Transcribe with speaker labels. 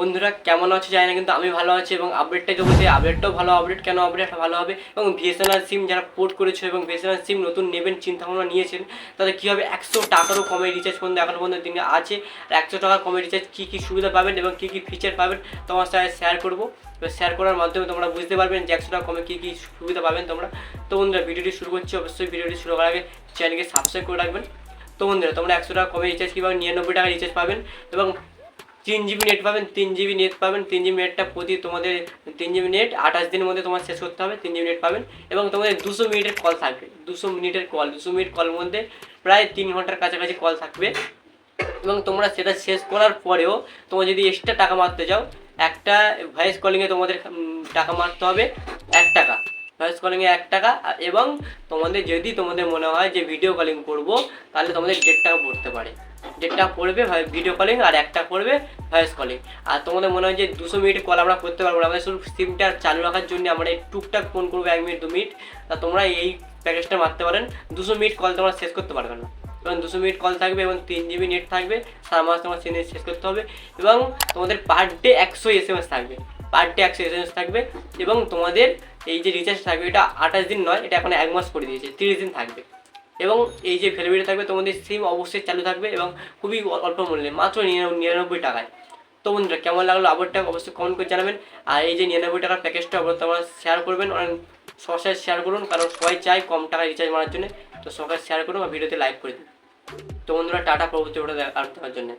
Speaker 1: বন্ধুরা কেমন আছে জানি না, কিন্তু আমি ভালো আছি এবং আপডেটটা যে বলছি আপডেটটাও ভালো আপডেট কেন আপডেট ভালো হবে এবং বিএসএনএল সিম যারা পোর্ট করেছে এবং বিএসএনএল সিম নতুন নেবেন চিন্তা ভাবনা নিয়েছেন, তাদের কী হবে একশো টাকারও কমে রিচার্জ পর্যন্ত এখনও পর্যন্ত দিনে আছে, আর একশো টাকার কমে রিচার্জ কী কী সুবিধা পাবেন এবং কী কী ফিচার পাবেন তোমার সাথে শেয়ার করব। এবার শেয়ার করার মাধ্যমে তোমরা বুঝতে পারবেন যে একশো টাকা কমে কী কী সুবিধা পাবেন তোমরা। তো বন্ধুরা ভিডিওটি শুরু করছি, অবশ্যই ভিডিওটি শুরু করার আগে চ্যানেলকে সাবস্ক্রাইব করে রাখবেন। তো বন্ধুরা তোমরা একশো টাকা কমে রিচার্জ কীভাবে নিরানব্বই টাকা রিচার্জ পাবেন এবং তিন জিবি নেট পাবেন, তিন জিবি নেট পাবেন, তিন জিবি নেটটা প্রতি তোমাদের তিন জিবি নেট আঠাশ দিনের মধ্যে তোমার শেষ করতে হবে, তিন জিবি নেট পাবেন এবং তোমাদের দুশো মিনিটের কল থাকবে, দুশো মিনিটের কল দুশো মিনিট কলের মধ্যে প্রায় তিন ঘণ্টার কাছাকাছি কল থাকবে এবং তোমরা সেটা শেষ করার পরেও তোমরা যদি এক্সট্রা টাকা মারতে যাও, একটা ভয়েস কলিংয়ে তোমাদের টাকা মারতে হবে এক টাকা ভয়েস কলিংয়ে এক টাকা এবং তোমাদের যদি তোমাদের মনে হয় যে ভিডিও কলিং করব, তাহলে তোমাদের দেড় টাকা পড়তে পারে। টাকা পড়বে ভিডিও কলিং আর একটা পড়বে ভয়েস কলিং আর তোমাদের মনে হয় যে দুশো মিনিট কল আমরা করতে পারব না, আমাদের শুধু সিমটা চালু রাখার জন্য আমরা এই টুকটাক ফোন করব এক মিনিট, দু মিনিট। তা তোমরা এই প্যাকেজটা মারতে পারেন। দুশো মিনিট কল তোমরা শেষ করতে পারবে না। এবং দুশো মিনিট কল থাকবে এবং তিন জিবি নেট থাকবে, সারা মাস তোমার সিনে শেষ করতে হবে। এবং তোমাদের পার ডে একশো এস এম এস থাকবে। পার ডে একশো এস এম এস থাকবে এবং তোমাদের এই যে রিচার্জ থাকবে, এটা আঠাশ দিন নয়, এটা এখন এক মাস করে দিয়েছে, তিরিশ দিন থাকবে। এবং এই যে ভ্যালিডিটি থাকবে তোমাদের সিম অবশ্যই চালু থাকবে এবং খুবই অল্প মূল্যে, মাত্র নিরানব্বই টাকায়। তো বন্ধুরা, কেমন লাগল আবারটা অবশ্যই কমেন্ট করে জানাবেন। আর এই যে নিরানব্বই টাকার প্যাকেজটা অবশ্যই তোমরা শেয়ার করবেন, অনেক সবসময় শেয়ার করুন, কারণ সবাই চায় কম টাকায় রিচার্জ মারার জন্য। তো সবাই শেয়ার করুন বা ভিডিওতে লাইক করে দিন। তো বন্ধুরা, টাটা, পরবর্তী ওটা দেখার জন্য।